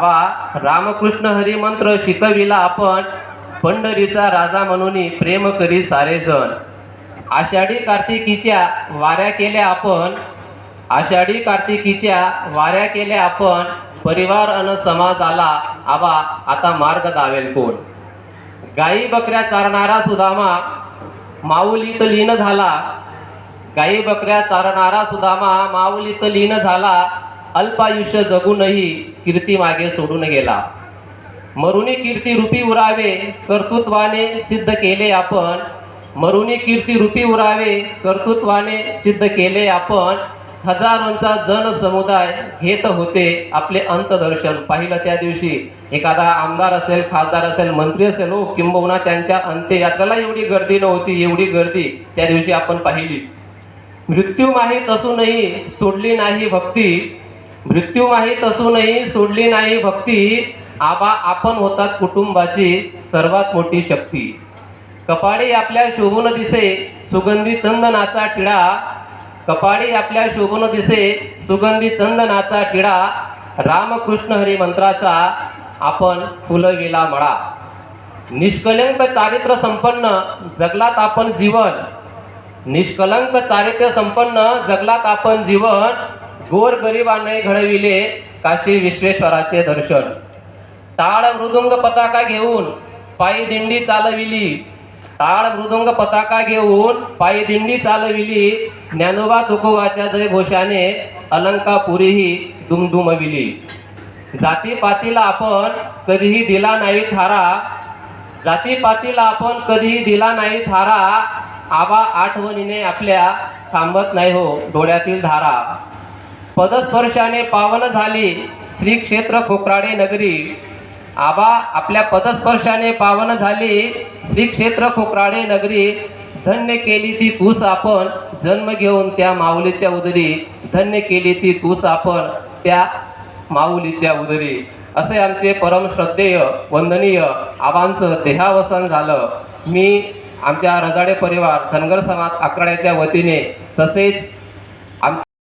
बाबा रामकृष्ण हरिमंत्र शिकविला आपण पंढरीचा राजा म्हणून प्रेम करी सारे जण आषाढी कार्तिकीच्या वाऱ्या केल्या आपण आषाढी कार्तिकीच्या वाऱ्या केल्या आपण परिवार अन समाज आला आबा आता मार्ग दावेल कोण? गाई बकऱ्या चारणारा सुदामा माऊलीत लीन झाला. गाई बकऱ्या चारणारा सुदामा माऊलीत लीन झाला. अल्पायुष्य जगूनही कीर्ती मागे सोडून गेला. मरुनी कीर्ती रूपी उरावे कर्तृत्वाने सिद्ध केले आपण. मरुनी कीर्ती रूपी उरावे कर्तृत्वाने सिद्ध केले आपण. हजारोंचा जन समुदाय घेत होते आपले अंतदर्शन. पाहिलं त्या दिवशी एखादा आमदार असेल खासदार असेल मंत्री असेल हो किंबहुना त्यांच्या अंत्ययात्राला एवढी गर्दी नव्हती एवढी गर्दी त्या दिवशी आपण पाहिली. मृत्यू माहीत असूनही सोडली नाही भक्ती. मृत्यू माहीत असूनही सोडली नाही भक्ती. आबा आपण होतात कुटुंबाची सर्वात मोठी शक्ती. कपाळी आपल्या शोभून दिसे सुगंधी चंदनाचा टिळा कपाळी आपल्या शोभून दिसे सुगंधी चंदनाचा टिळा रामकृष्ण हरी मंत्राचा आपण फुलविला मळा. निष्कलंक चारित्र्य संपन्न जगलात आपण जीवन. निष्कलंक चारित्र्य संपन्न जगलात आपण जीवन. गोर गरिबाने घडविले काशी विश्वेश्वराचे दर्शन. टाळ मृदुंग पताका घेऊन पायी दिंडी चालविली. टाळ मृदुंग पताका घेऊन पायी दिंडी चालविली. ज्ञानोबा तुकोबाच्या जयघोषाने अलंकापुरीही दुमदुमविली. जातीपातीला आपण कधीही दिला नाही थारा. जातीपातीला आपण कधीही दिला नाही थारा. आबा आठवणीने आपल्या थांबत नाही हो डोळ्यातील धारा. पदस्पर्शाने पावन झाली. श्री क्षेत्र खोकराडे नगरी. आबा आपल्या पदस्पर्शाने पावन झाली. श्री क्षेत्र खोकराडे नगरी. धन्य केली ती कूस आपण. जन्म घेऊन त्या माऊलीच्या उदरी. धन्य केली ती कूस आपण त्या माऊलीच्या उदरी. असे आमचे परम श्रद्धेय वंदनीय आबांचं देहावसन झालं. मी आमच्या रजाडे परिवार धनगर समाज आकड्याच्या वतीने तसेच